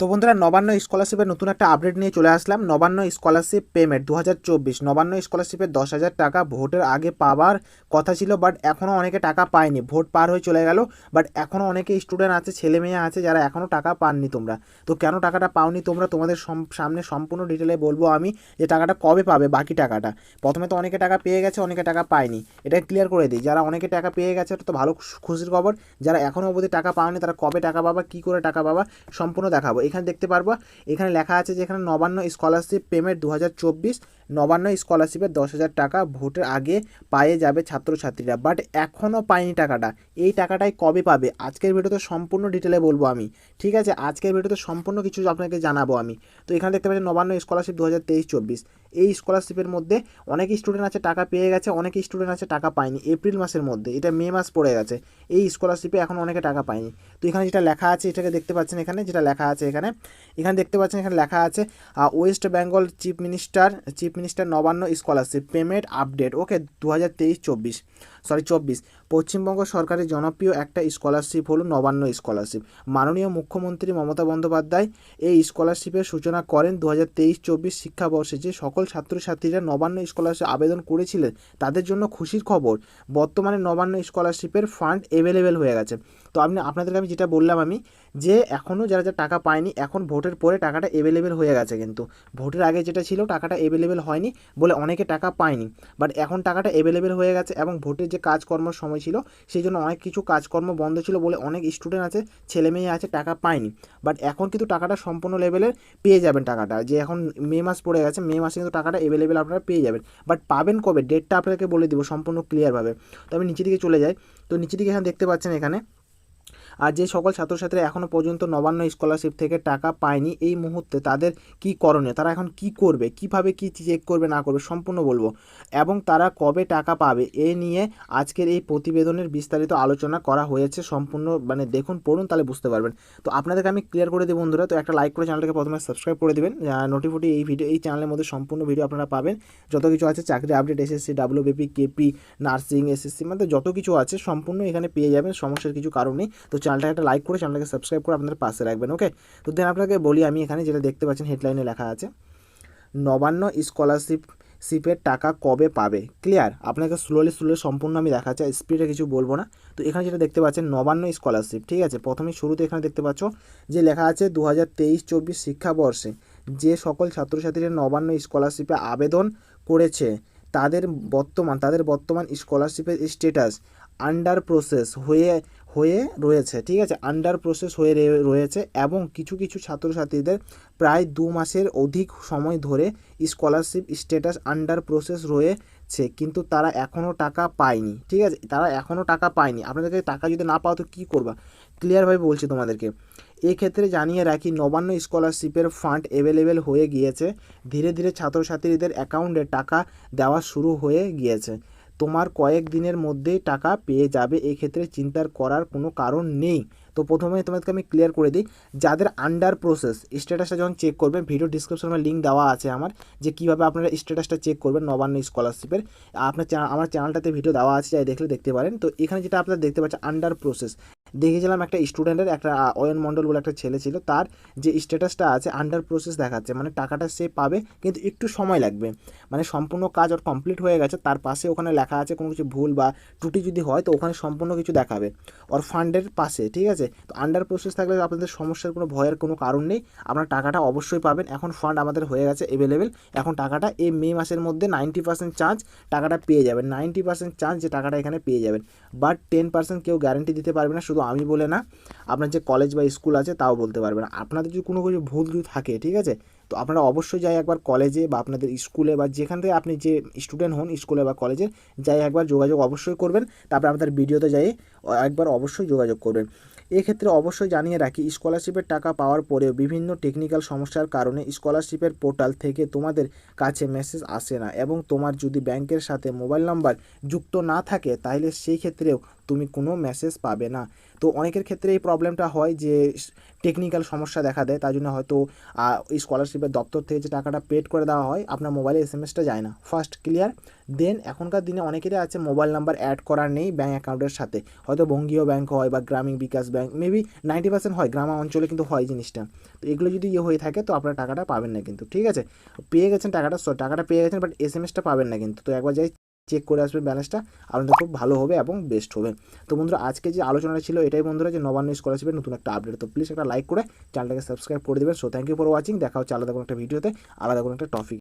তো বন্ধুরা, নবান্ন স্কলারশিপের নতুন একটা আপডেট নিয়ে চলে আসলাম। নবান্ন স্কলারশিপ পেমেন্ট দু হাজার চব্বিশ। নবান্ন স্কলারশিপের দশ হাজার টাকা ভোটের আগে পাওয়ার কথা ছিল বাট এখনও অনেকে টাকা পায়নি। ভোট পার হয়ে চলে গেল বাট এখনও অনেকে স্টুডেন্ট আছে, ছেলে মেয়ে আছে, যারা এখনও টাকা পাননি তোমরা। তো কেন টাকাটা পাওনি তোমরা? তোমাদের সামনে সম্পূর্ণ ডিটেলে বলব আমি যে টাকাটা কবে পাবে বাকি টাকাটা। প্রথমে তো অনেকে টাকা পেয়ে গেছে, অনেকে টাকা পায়নি। এটা ক্লিয়ার করে দিই। যারা অনেকে টাকা পেয়ে গেছে তো ভালো খুশির খবর। যারা এখনও অবধি টাকা পাওনি, তারা কবে টাকা পাবা, কী করে টাকা পাবা, সম্পূর্ণ দেখাবো। এখানে দেখতে পারব। এখানে লেখা আছে যে এখানে নবান্ন স্কলারশিপ পেমেন্ট দু হাজার চব্বিশ নবান্ন স্কলারশিপের দশ হাজার টাকা ভোটের আগে পায়ে যাবে ছাত্রছাত্রীরা বাট এখনও পায়নি টাকাটা। এই টাকাটাই কবে পাবে? আজকের ভিডিওতে সম্পূর্ণ ডিটেলে বলব আমি। ঠিক আছে, আজকের ভিডিওতে সম্পূর্ণ কিছু আপনাকে জানাব আমি। তো এখানে দেখতে পাচ্ছেন নবান্ন স্কলারশিপ দু হাজার তেইশ চব্বিশ। এই স্কলারশিপের মধ্যে অনেক স্টুডেন্ট আছে, টাকা পেয়ে গেছে, অনেক স্টুডেন্ট আছে, টাকা পায়নি। এপ্রিল মাসের মধ্যে, এটা মে মাস পড়ে গেছে। এই স্কলারশিপে এখন অনেকে টাকা পায়নি। তো এখানে যেটা লেখা আছে, এটাকে দেখতে পাচ্ছেন এখানে, যেটা লেখা আছে এখানে। এখানে দেখতে পাচ্ছেন এখানে লেখা আছে West Bengal chief minister chief minister Nabanna scholarship payment update okay দু হাজার তেইশ চব্বিশ সরি, চব্বিশ। পশ্চিমবঙ্গ সরকারের জনপ্রিয় একটা স্কলারশিপ হলো নবান্ন স্কলারশিপ মাননীয় মুখ্যমন্ত্রী মমতা বন্দ্যোপাধ্যায় এই স্কলারশিপের সূচনা করেন দু হাজার তেইশ, চব্বিশ শিক্ষাবর্ষে। যে সকল ছাত্রছাত্রীরা নবান্ন স্কলারশিপ আবেদন করেছিলেন, তাদের জন্য খুশির খবর, বর্তমানে নবান্ন স্কলারশিপের ফান্ড অ্যাভেলেবেল হয়ে গেছে। তো আপনি, আপনাদেরকে আমি যেটা বললাম আমি, যে এখনও যারা যারা টাকা পায়নি, এখন ভোটের পরে টাকাটা অ্যাভেলেবেল হয়ে গেছে কিন্তু। ভোটের আগে যেটা ছিল, টাকাটা অ্যাভেলেবেল হয়নি বলে অনেকে টাকা পায়নি। বাট এখন টাকাটা অ্যাভেলেবেল হয়ে গেছে এবং ভোটের যে কাজকর্মের সময় ছিল, সেই জন্য অনেক কিছু কাজকর্ম বন্ধ ছিল বলে অনেক স্টুডেন্ট আছে, ছেলে মেয়ে আছে, টাকা পায়নি। বাট এখন কিন্তু টাকাটা সম্পূর্ণ লেভেলের পেয়ে যাবেন টাকাটা। যে এখন মে মাস পড়ে গেছে, মে মাসে কিন্তু টাকাটা অ্যাভেলেবেল আপনারা পেয়ে যাবেন। বাট পাবেন কবে? ডেটটা আপনাকে বলে দেবো সম্পূর্ণ ক্লিয়ারভাবে তো আমি নিচের দিকে চলে যাই। তো নিচে দিকে এখানে দেখতে পাচ্ছেন এখানে আর যে সকল ছাত্রছাত্রীরা এখনও পর্যন্ত নবান্ন স্কলারশিপ থেকে টাকা পায়নি এই মুহূর্তে তাদের কি করণীয়? তারা এখন কি করবে? কীভাবে কি চেক করবে, না করবে? সম্পূর্ণ বলব। এবং তারা কবে টাকা পাবে? এ নিয়ে আজকের এই প্রতিবেদনের বিস্তারিত আলোচনা করা হয়েছে সম্পূর্ণ। মানে দেখুন, পড়ুন, তাহলে বুঝতে পারবেন। তো আপনাদেরকে আমি ক্লিয়ার করে দিই বন্ধুরা। তো একটা লাইক করে চ্যানেলটাকে প্রথমে সাবস্ক্রাইব করে দেবেন। নোটিফিটি এই ভিডিও এই চ্যানেলের মধ্যে সম্পূর্ণ ভিডিও আপনারা পাবেন। যত কিছু আছে, চাকরি update SSC WBP KP nursing SSC মানে যত কিছু আছে সম্পূর্ণ এখানে পেয়ে যাবেন। সমস্যার কিছু কারণ নেই। তো চ্যানেলটাকে একটা লাইক করে চ্যানেলটাকে সাবস্ক্রাইব করে আপনাদের পাশে রাখবেন ওকে তো দেন আপনাকে বলি, আমি এখানে যেটা দেখতে পাচ্ছেন হেডলাইনে লেখা আছে, নবান্ন স্কলারশিপ শিপের টাকা কবে পাবে? ক্লিয়ার আপনাকে স্লোলি স্লোলি সম্পূর্ণ আমি দেখা দেখাচ্ছি স্পিডে কিছু বলব না। তো এখানে যেটা দেখতে পাচ্ছেন, নবান্ন স্কলারশিপ ঠিক আছে? প্রথমে শুরুতে এখানে দেখতে পাচ্ছ যে লেখা আছে দু হাজার তেইশ চব্বিশ শিক্ষাবর্ষে যে সকল ছাত্রছাত্রীরা নবান্ন স্কলারশিপে আবেদন করেছে, তাদের বর্তমান তাদের বর্তমান স্কলারশিপের স্টেটাস আন্ডার প্রসেস হয়ে হয়ে রয়েছে, ঠিক আছে? আন্ডার প্রসেস হয়ে রয়েছে এবং কিছু কিছু ছাত্রছাত্রীদের প্রায় দু মাসের অধিক সময় ধরে স্কলারশিপ স্ট্যাটাস আন্ডার প্রসেস রয়েছে, কিন্তু তারা এখনও টাকা পায়নি, ঠিক আছে? তারা এখনও টাকা পায়নি। আপনাদেরকে টাকা যদি না পাও তো কী করবা? ক্লিয়ারভাবে বলছি তোমাদেরকে। এক্ষেত্রে জানিয়ে রাখি, নবান্ন স্কলারশিপের ফান্ড অ্যাভেলেবেল হয়ে গিয়েছে। ধীরে ধীরে ছাত্রছাত্রীদের অ্যাকাউন্টে টাকা দেওয়া শুরু হয়ে গিয়েছে। তোমার কয়েক দিনের মধ্যেই টাকা পেয়ে যাবে, এক্ষেত্রে চিন্তার করার কোনো কারণ নেই। তো প্রথমে তোমাদেরকে আমি ক্লিয়ার করে দিই, যাদের আন্ডার প্রসেস স্ট্যাটাসটা যখন চেক করবেন ভিডিও ডিসক্রিপশনে লিঙ্ক দেওয়া আছে আমার, যে কীভাবে আপনারা স্ট্যাটাসটা চেক করবেন নবান্ন স্কলারশিপের আপনার আমার চ্যানেলটাতে ভিডিও দেওয়া আছে, যাই দেখলে দেখতে পারেন। তো এখানে যেটা আপনারা দেখতে পাচ্ছেন আন্ডার প্রসেস দেখেছিলাম একটা স্টুডেন্টের একটা অয়ন মণ্ডল বলে একটা ছেলে ছিল, তার যে স্ট্যাটাসটা আছে আন্ডার প্রসেস দেখাচ্ছে মানে টাকাটা সে পাবে, কিন্তু একটু সময় লাগবে। মানে সম্পূর্ণ কাজ ওর কমপ্লিট হয়ে গেছে, তার পাশে ওখানে লেখা আছে কোনো কিছু ভুল বা ত্রুটি যদি হয়, তো ওখানে সম্পূর্ণ কিছু দেখাবে। ওর ফান্ডের পাশে, ঠিক আছে? তো আন্ডার প্রসেস থাকলে আপনাদের সমস্যার কোনো, ভয়ের কোনো কারণ নেই। আপনার টাকাটা অবশ্যই পাবেন। এখন ফান্ড আমাদের হয়ে গেছে অ্যাভেলেবেল এখন টাকাটা এই মে মাসের মধ্যে নাইনটি পার্সেন্ট চার্জ টাকাটা পেয়ে যাবেন। নাইনটি পার্সেন্ট চার্জ যে টাকাটা এখানে পেয়ে যাবেন। বাট টেন পার্সেন্ট কেউ গ্যারান্টি দিতে পারবে না, শুধু আমি বলে না, আপনার যে কলেজ বা স্কুল আছে তাও বলতে পারবে না আপনাদের যদি কোনো কিছু ভুল যদি থাকে, ঠিক আছে? তো আপনারা অবশ্যই যাই একবার কলেজে বা আপনাদের স্কুলে বা যেখান থেকে আপনি যে স্টুডেন্ট হন স্কুলে বা কলেজে যাই একবার যোগাযোগ অবশ্যই করবেন। তারপরে আপনাদের ভিডিওতে যাই, একবার অবশ্যই যোগাযোগ করবেন। এক্ষেত্রে অবশ্যই জানিয়ে রাখি স্কলারশিপের টাকা পাওয়ার পরেও বিভিন্ন টেকনিক্যাল সমস্যার কারণে স্কলারশিপের পোর্টাল থেকে তোমাদের কাছে মেসেজ আসে না। এবং তোমার যদি ব্যাংকের সাথে মোবাইল নাম্বার যুক্ত না থাকে, তাহলে সেই ক্ষেত্রেও তুমি কোনো মেসেজ পাবে না। তো অনেকের ক্ষেত্রে এই প্রবলেমটা হয় যে টেকনিক্যাল সমস্যা দেখা দেয়, তার জন্য হয়তো এই স্কলারশিপের দপ্তর থেকে যে টাকাটা পেড করে দেওয়া হয়, আপনার মোবাইলে এস এম এসটা যায় না। ফার্স্ট ক্লিয়ার দেন এখনকার দিনে অনেকেরই আছে মোবাইল নাম্বার অ্যাড করার নেই ব্যাঙ্ক অ্যাকাউন্টের সাথে। হয়তো বঙ্গীয় ব্যাঙ্ক হয় বা Gramin Bikash bank maybe ninety percent হয়, গ্রামা অঞ্চলে কিন্তু হয় জিনিসটা। তো এগুলো যদি ইয়ে হয়ে থাকে, তো আপনার টাকাটা পাবেন না কিন্তু, ঠিক আছে? পেয়ে গেছেন টাকাটা টাকাটা পেয়ে গেছেন বাট এস এম এসটা পাবেন না কিন্তু। তো একবার যাই চেক করে আসবেন ব্যালেন্সটা আপনাদের খুব ভালো হবে এবং বেস্ট হবে। তো বন্ধুরা, আজকে যে আলোচনাটা ছিল এটাই বন্ধুরা যে নবান্ন স্কলারশিপের নতুন একটা আপডেট তো প্লিজ একটা লাইক করে চ্যানেলটাকে সাবস্ক্রাইব করে দেবেন। So thank you for watching দেখা হচ্ছে আলাদা কোনো একটা ভিডিওতে আলাদা কোনো একটা টপিক